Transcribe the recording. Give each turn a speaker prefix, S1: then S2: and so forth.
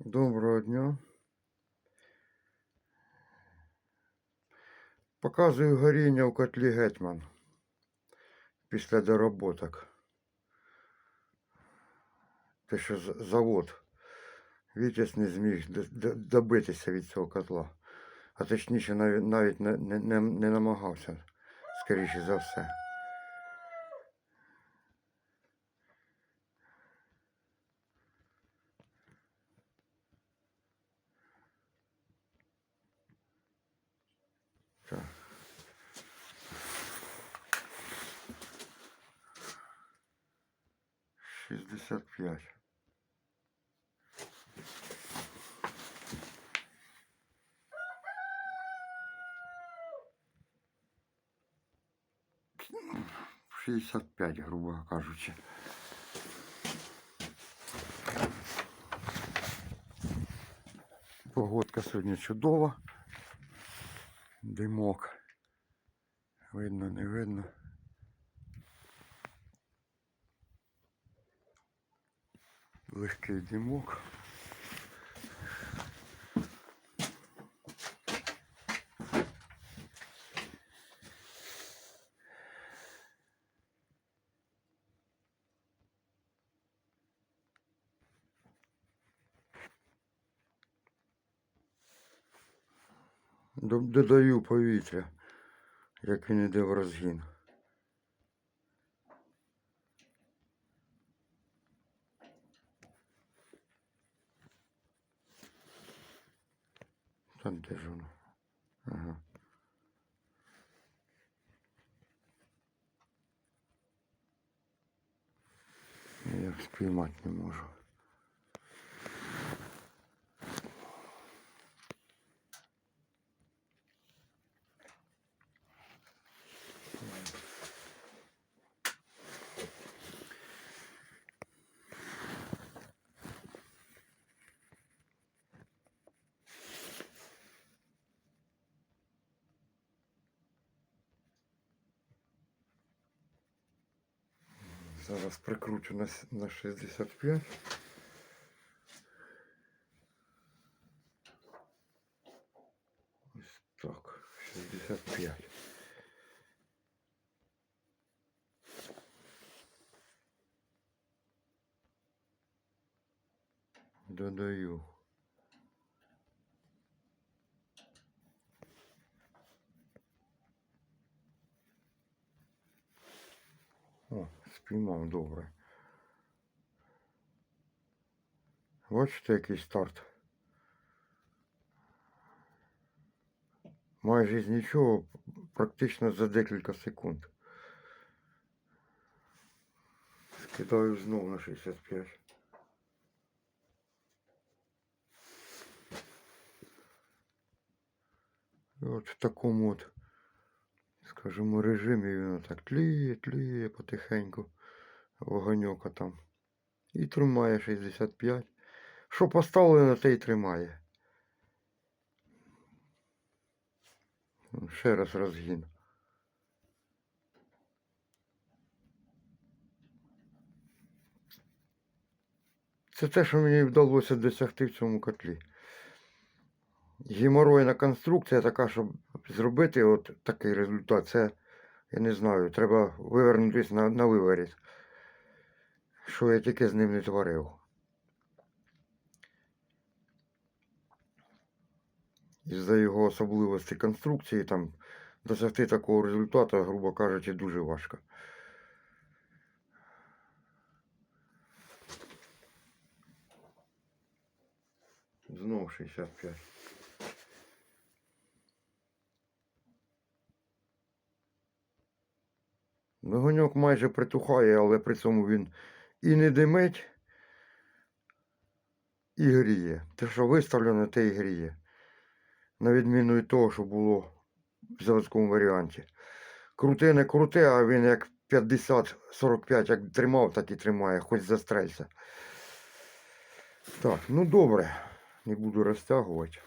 S1: Доброго дня. Показую горіння в котлі Гетьман після доработок. Те, що завод Вітязь не зміг добитися від цього котла. А точніше навіть, не намагався, скоріше за все. Шістдесят п'ять. Шістдесят п'ять, грубо кажучи. Погодка сьогодні чудова. Димок. Видно, не видно. Легкий димок. Додаю повітря, як він іде в розгін. Там де ж воно? Ага. Я спіймати не можу. Зараз прикручу на, на 65. Ось так, 65. Додаю. Спіймав добре. Бачите, який старт. Майже з нічого, практично за декілька секунд. Скидаю знову на 65. І от в такому от, скажімо, режимі він так тліє, тліє потихеньку. Вогоньока там. І тримає 65. Що поставлено, те й тримає. Ще раз розгін. Це те, що мені вдалося досягти в цьому котлі. Геморойна конструкція така, щоб зробити от такий результат, це, я не знаю, треба вивернутися на, на виворіт. Що я тільки з ним не творив. Із-за його особливості конструкції там досягти такого результату, грубо кажучи, дуже важко. Знов 65. Вогоньок майже притухає, але при цьому він і не димить, і гріє. Те, що виставлено, те і гріє. На відміну від того, що було в заводському варіанті. Круте, не круте, а він як 50-45 як тримав, так і тримає, хоч застрелься. Так, ну добре, не буду розтягувати.